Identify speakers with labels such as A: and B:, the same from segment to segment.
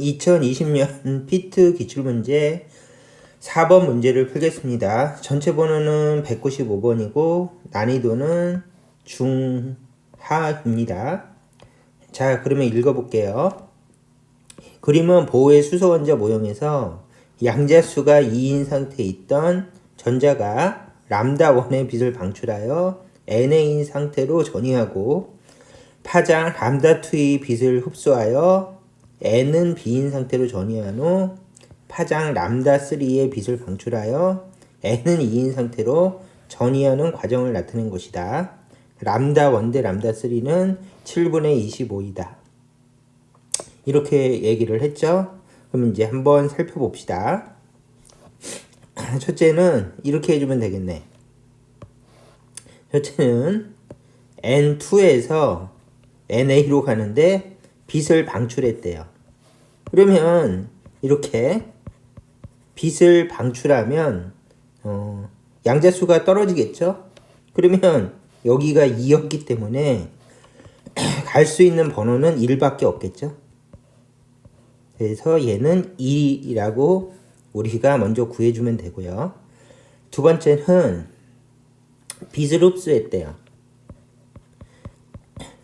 A: 2020년 피트 기출문제 4번 문제를 풀겠습니다. 전체 번호는 195번이고 난이도는 중하입니다. 자, 그러면 읽어볼게요. 그림은 보호의 수소 원자 모형에서 양자수가 2인 상태에 있던 전자가 람다 원의 빛을 방출하여 NA인 상태로 전이하고 파장 람다 2의 빛을 흡수하여 N은 B인 상태로 전이한 후 파장 람다 3의 빛을 방출하여 N은 2인 상태로 전이하는 과정을 나타낸 것이다. 람다 1 대 람다 3는 7분의 25이다. 이렇게 얘기를 했죠. 그럼 이제 한번 살펴봅시다. 첫째는 이렇게 해주면 되겠네. 첫째는 N2에서 NA로 가는데 빛을 방출했대요. 그러면 이렇게 빛을 방출하면 어, 양자수가 떨어지겠죠? 그러면 여기가 2였기 때문에 갈 수 있는 번호는 1밖에 없겠죠? 그래서 얘는 2라고 우리가 먼저 구해주면 되고요. 두 번째는 빛을 흡수했대요.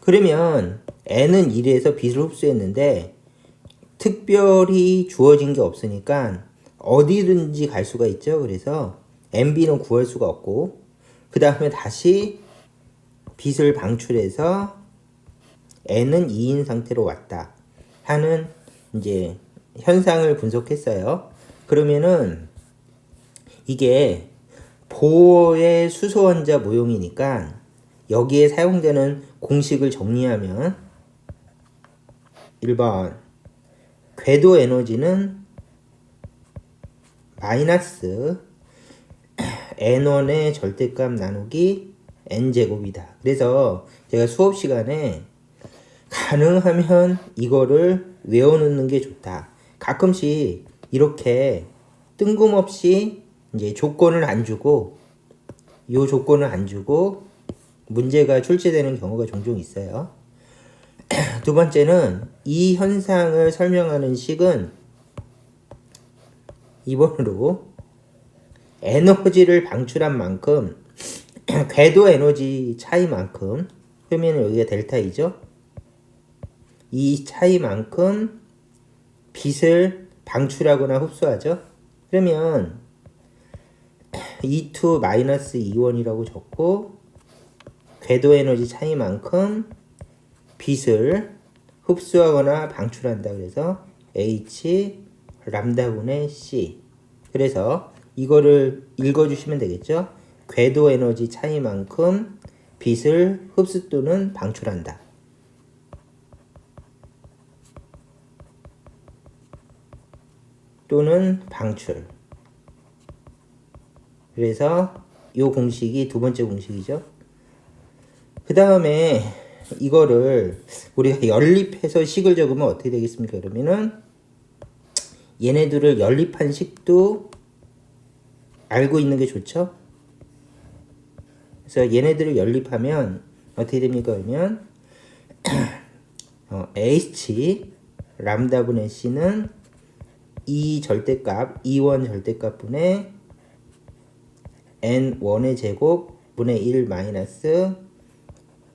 A: 그러면 N은 1에서 빛을 흡수했는데 특별히 주어진 게 없으니까 어디든지 갈 수가 있죠. 그래서 MB는 구할 수가 없고 그 다음에 다시 빛을 방출해서 N은 2인 상태로 왔다 하는 이제 현상을 분석했어요. 그러면은 이게 보호의 수소 원자 모형이니까 여기에 사용되는 공식을 정리하면 1번 궤도 에너지는 마이너스 n1의 절대값 나누기 n제곱이다. 그래서 제가 수업 시간에 가능하면 이거를 외워놓는 게 좋다. 가끔씩 이렇게 뜬금없이 이제 조건을 안 주고 요 조건을 안 주고 문제가 출제되는 경우가 종종 있어요. 두 번째는 이 현상을 설명하는 식은 2번으로 에너지를 방출한 만큼 궤도 에너지 차이만큼 그러면 여기가 델타이죠. 이 차이만큼 빛을 방출하거나 흡수하죠. 그러면 E2 마이너스 E1이라고 적고 궤도 에너지 차이만큼 빛을 흡수하거나 방출한다. 그래서 H 람다분의 C. 그래서 이거를 읽어주시면 되겠죠. 궤도 에너지 차이만큼 빛을 흡수 또는 방출한다. 또는 방출. 그래서 이 공식이 두 번째 공식이죠. 그 다음에 이거를 우리가 연립해서 식을 적으면 어떻게 되겠습니까? 그러면은 얘네들을 연립한 식도 알고 있는 게 좋죠? 그래서 얘네들을 연립하면 어떻게 됩니까? 그러면 어, h 람다분의 c는 이 절대값, E1 절대값 분의 N1의 제곱 분의 1 마이너스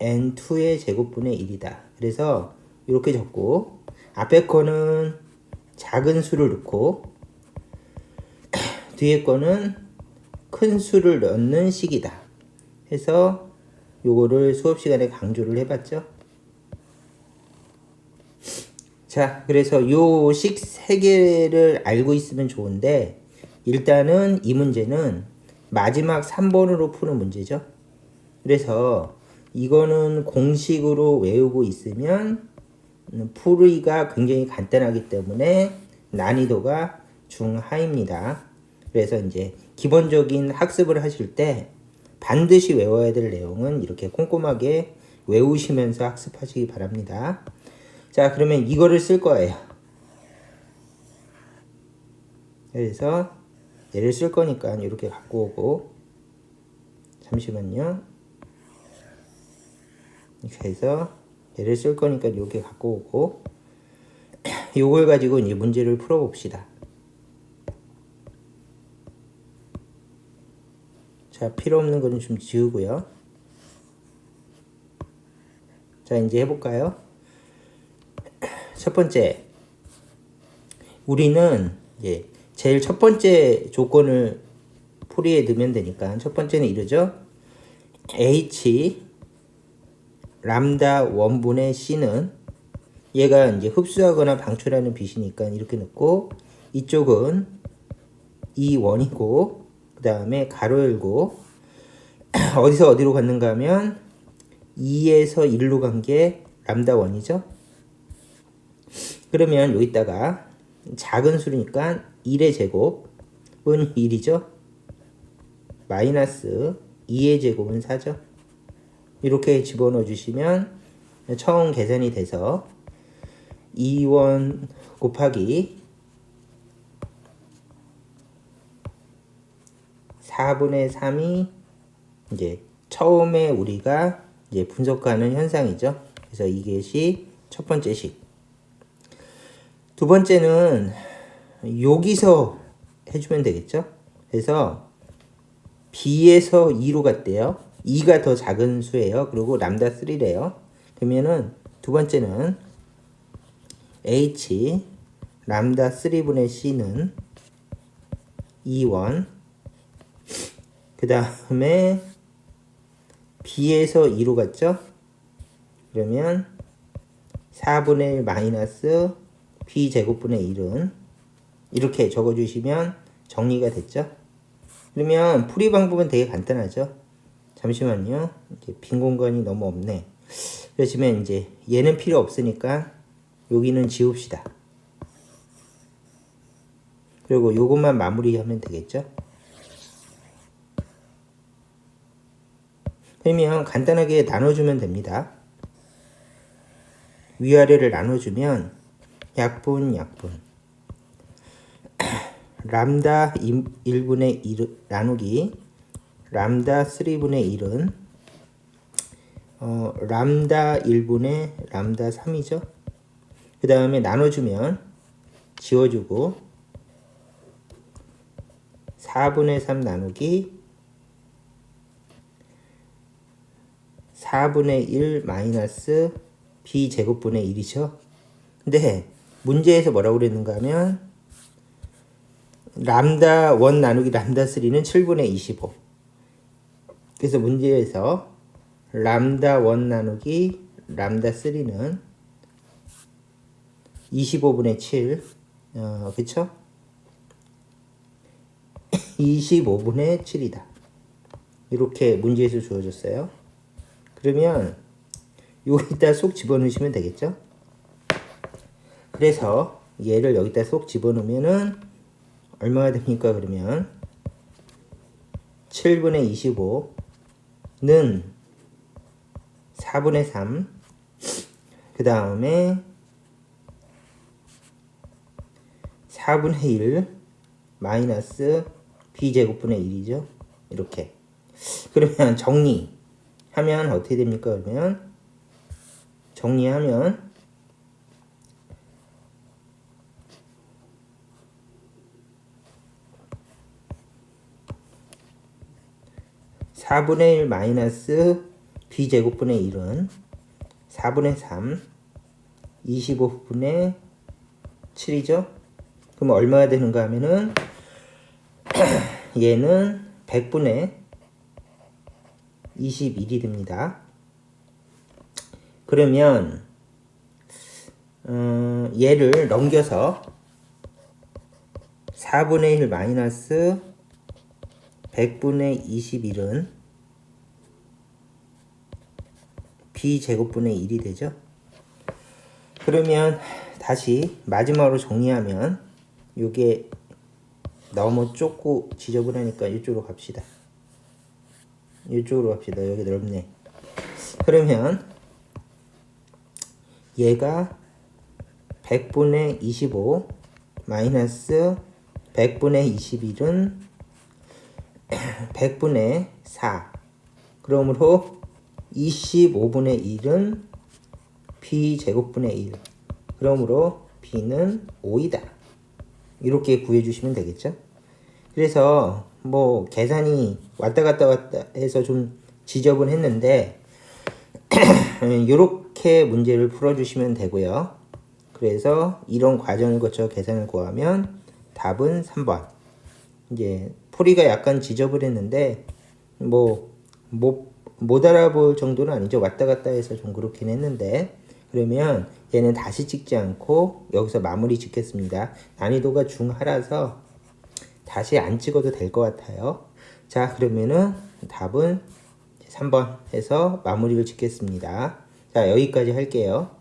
A: N2의 제곱분의 1이다. 그래서 이렇게 적고 앞에 거는 작은 수를 넣고 뒤에 거는 큰 수를 넣는 식이다. 해서 요거를 수업 시간에 강조를 해봤죠. 자, 그래서 요 식 세 개를 알고 있으면 좋은데 일단은 이 문제는 마지막 3번으로 푸는 문제죠. 그래서 이거는 공식으로 외우고 있으면 풀이가 굉장히 간단하기 때문에 난이도가 중하입니다. 그래서 이제 기본적인 학습을 하실 때 반드시 외워야 될 내용은 이렇게 꼼꼼하게 외우시면서 학습하시기 바랍니다. 자, 그러면 이거를 쓸 거예요. 그래서 얘를 쓸 거니까 이렇게 갖고 오고 잠시만요. 이렇게 해서 얘를 쓸 거니까 이렇게 갖고 오고 요걸 가지고 이제 문제를 풀어봅시다. 자, 필요 없는 거는 좀 지우고요. 자, 이제 해볼까요? 첫 번째, 우리는 이제 제일 첫 번째 조건을 풀이에 넣으면 되니까 첫 번째는 이러죠. H 람다 원분의 C는 얘가 이제 흡수하거나 방출하는 빛이니까 이렇게 넣고 이쪽은 이 원이고 그 다음에 가로 열고 어디서 어디로 갔는가 하면 2에서 1로 간 게 람다 원이죠. 그러면 여기다가 작은 수니까 1의 제곱은 1이죠. 마이너스 2의 제곱은 4죠. 이렇게 집어넣어 주시면 처음 계산이 돼서 2원 곱하기 4분의 3이 이제 처음에 우리가 이제 분석하는 현상이죠. 그래서 이것이 첫 번째 식. 두 번째는 여기서 해주면 되겠죠. 그래서 B에서 2로 갔대요. 2가 더 작은 수예요. 그리고 람다 3래요. 그러면은 두 번째는 H 람다 3분의 C는 2원 그 다음에 B에서 2로 갔죠? 그러면 4분의 1 마이너스 B 제곱분의 1은 이렇게 적어주시면 정리가 됐죠? 그러면 풀이 방법은 되게 간단하죠? 잠시만요. 이제 빈 공간이 너무 없네. 그러시면 이제 얘는 필요 없으니까 여기는 지웁시다. 그리고 요것만 마무리하면 되겠죠? 그러면 간단하게 나눠주면 됩니다. 위아래를 나눠주면 약분 약분 람다 1분의 1 나누기 람다 3분의 1은 어, 람다 1분의 람다 3이죠. 그 다음에 나눠주면 지워주고 4분의 3 나누기 4분의 1 마이너스 b 제곱분의 1이죠. 근데 문제에서 뭐라고 그랬는가 하면 람다 1 나누기 람다 3는 7분의 25. 그래서 문제에서 람다 1 나누기 람다 3는 25분의 7. 어, 그쵸? 25분의 7이다. 이렇게 문제에서 주어졌어요. 그러면 여기다 쏙 집어넣으시면 되겠죠? 그래서 얘를 여기다 쏙 집어넣으면은 얼마가 됩니까? 그러면 7분의 25 는 4분의 3. 그 다음에 4분의 1 마이너스 b제곱분의 1이죠. 이렇게. 그러면 정리하면 어떻게 됩니까? 그러면 정리하면 4분의 1 마이너스 b제곱분의 1은 4분의 3 25분의 7이죠. 그럼 얼마가 되는가 하면은 얘는 100분의 21이 됩니다. 그러면 음, 얘를 넘겨서 4분의 1 마이너스 100분의 21은 b제곱분의 1이 되죠. 그러면 다시 마지막으로 정리하면 이게 너무 좁고 지저분하니까 이쪽으로 갑시다. 이쪽으로 갑시다. 여기 넓네. 그러면 얘가 100분의 25 마이너스 100분의 21은 100분의 4 그러므로 25분의 1은 b제곱분의 1. 그러므로 b는 5이다. 이렇게 구해주시면 되겠죠? 그래서 뭐 계산이 왔다 갔다 왔다 해서 좀 지저분했는데 이렇게 문제를 풀어주시면 되고요. 그래서 이런 과정을 거쳐 계산을 구하면 답은 3번. 이제 풀이가 약간 지저분했는데 뭐 못, 못 알아볼 정도는 아니죠. 왔다 갔다 해서 좀 그렇긴 했는데 그러면 얘는 다시 찍지 않고 여기서 마무리 짓겠습니다. 난이도가 중하라서 다시 안 찍어도 될 것 같아요. 자, 그러면은 답은 3번 해서 마무리를 짓겠습니다. 자, 여기까지 할게요.